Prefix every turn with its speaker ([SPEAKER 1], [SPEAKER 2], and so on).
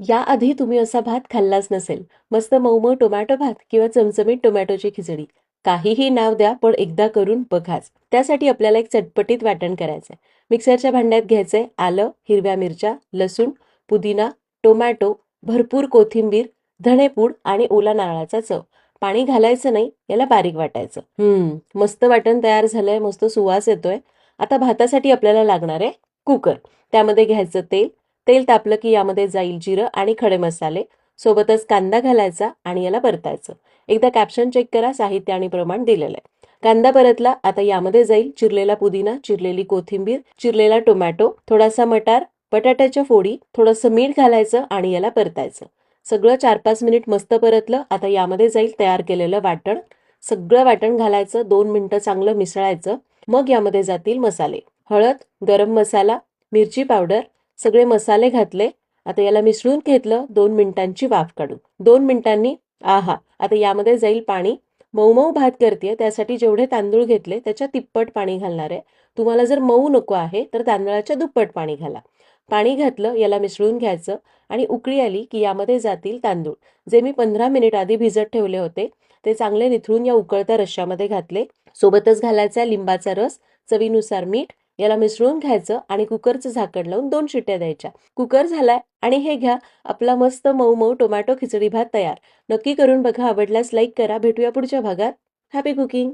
[SPEAKER 1] याआधी तुम्ही असा भात खाल्लाच नसेल. मस्त मऊ मऊ टोमॅटो भात किंवा चमचमीत टोमॅटोची खिचडी. काहीही नाव द्या पण एकदा करून बघाच. त्यासाठी आपल्याला एक चटपटीत वाटण करायचंय. मिक्सरच्या भांड्यात घ्यायचंय आलं हिरव्या मिरच्या लसूण पुदिना टोमॅटो भरपूर कोथिंबीर धणेपूड आणि ओला नारळाचा चव. पाणी घालायचं नाही याला बारीक वाटायचं. हम्म मस्त वाटण तयार झालंय मस्त सुवास येतोय. आता भातासाठी आपल्याला लागणार आहे कुकर. त्यामध्ये घ्यायचं तेल तेल तापलं की यामध्ये जाईल जिरं आणि खडे मसाले. सोबतच कांदा घालायचा आणि याला परतायचं. एकदा कॅप्शन चेक करा साहित्य आणि प्रमाण दिलेलं आहे. कांदा परतला आता यामध्ये जाईल चिरलेला पुदिना चिरलेली कोथिंबीर चिरलेला टोमॅटो थोडासा मटार बटाट्याच्या फोडी थोडंसं मीठ घालायचं आणि याला परतायचं. सगळं चार पाच मिनिट मस्त परतलं आता यामध्ये जाईल तयार केलेलं वाटण. सगळं वाटण घालायचं दोन मिनटं चांगलं मिसळायचं. मग यामध्ये जातील मसाले. हळद गरम मसाला मिरची पावडर सगळे मसाले घातले. आता याला मिसळून घेतलं. दोन मिनिटांची वाफ काढून. दोन मिनिटांनी आहा आता यामध्ये जाईल पाणी. मऊ मऊ भात करते त्यासाठी जेवढे तांदूळ घेतले त्याच्या तिप्पट पाणी घालणार आहे. तुम्हाला जर मऊ नको आहे तर तांदळाच्या दुप्पट पाणी घाला. पाणी घातलं याला मिसळून घ्यायचं आणि उकळी आली की यामध्ये जातील तांदूळ. जे मी पंधरा मिनिट आधी भिजत ठेवले होते ते चांगले निथळून या उकळत्या रश्श्यामध्ये घातले. सोबतच घालायचा लिंबाचा रस चवीनुसार मीठ याला मिसळून घ्यायचं आणि कुकरचं झाकण लावून दोन शिट्ट्या द्यायच्या. कुकर झालाय आणि हे घ्या आपला मस्त मऊ मऊ टोमॅटो खिचडी भात तयार. नक्की करून बघा आवडल्यास लाईक करा. भेटूया पुढच्या भागात. Happy cooking